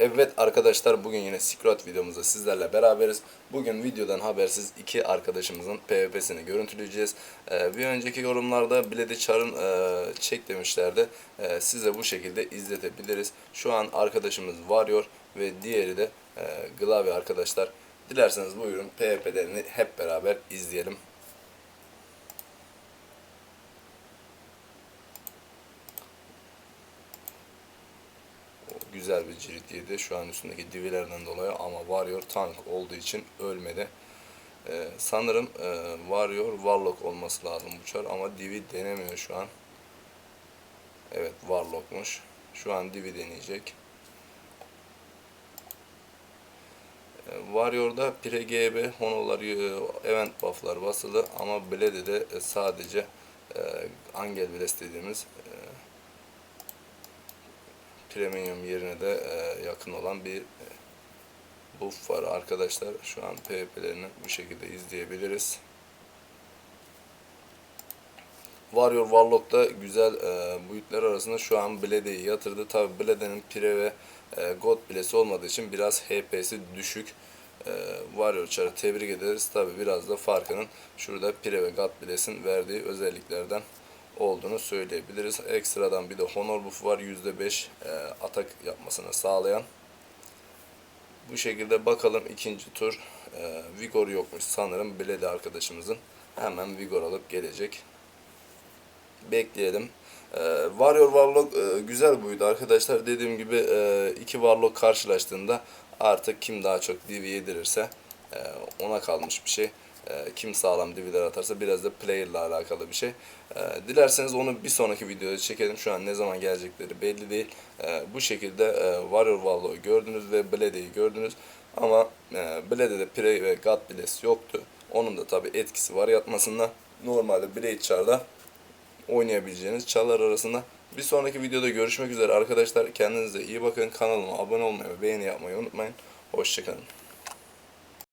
Evet arkadaşlar bugün yine Secret videomuzda sizlerle beraberiz. Bugün videodan habersiz iki arkadaşımızın PvP'sini görüntüleyeceğiz. Ee, bir önceki yorumlarda Blade Char'ın e, çek demişlerdi. Ee, size bu şekilde izletebiliriz. Şu an arkadaşımız varıyor ve diğeri de e, Glavi arkadaşlar. Dilerseniz buyurun PvP'lerini hep beraber izleyelim. Güzel bir cirit yedi. Şu an üstündeki divilerden dolayı ama Warrior tank olduğu için ölmedi. Ee, sanırım e, Warrior Warlock olması lazım bu ama divi denemiyor şu an. Evet Warlock'muş. Şu an divi deneyecek. Ee, Warrior'da Pire GB, Honor'lar, e, Event buff'lar basılı ama Blade'de e, sadece e, Angel Blast dediğimiz premium yerine de e, yakın olan bir e, buff var arkadaşlar. Şu an PvP'lerini bu şekilde izleyebiliriz. Warrior Warlock'ta güzel e, boyutlar arasında şu an Blade'yi yatırdı. Tabi Blade'nin Pire ve e, God Bilesi olmadığı için biraz HP'si düşük. E, Warrior Char'ı tebrik ederiz. Tabi biraz da farkının şurada Pire ve God Biles'in verdiği özelliklerden olduğunu söyleyebiliriz. Ekstradan bir de Honor buff var. %5 e, atak yapmasını sağlayan. Bu şekilde bakalım ikinci tur. E, Vigor yokmuş sanırım. Blade arkadaşımızın. Hemen Vigor alıp gelecek. Bekleyelim. E, Warrior Warlock e, güzel buydu arkadaşlar. Dediğim gibi e, iki Warlock karşılaştığında artık kim daha çok DV yedirirse e, ona kalmış bir şey. E, kim sağlam DV'ler atarsa biraz da player ile alakalı bir şey. E, dilerseniz onu bir sonraki videoda çekelim. Şu an ne zaman gelecekleri belli değil. E, bu şekilde e, Warrior Warlock'u gördünüz ve Blade'yi gördünüz. Ama e, Blade'de Prey ve God Bless yoktu. Onun da tabi etkisi var yatmasında. Normalde Blade Char'da oynayabileceğiniz çalar arasında. Bir sonraki videoda görüşmek üzere arkadaşlar. Kendinize iyi bakın. Kanalıma abone olmayı ve beğeni yapmayı unutmayın. Hoşçakalın.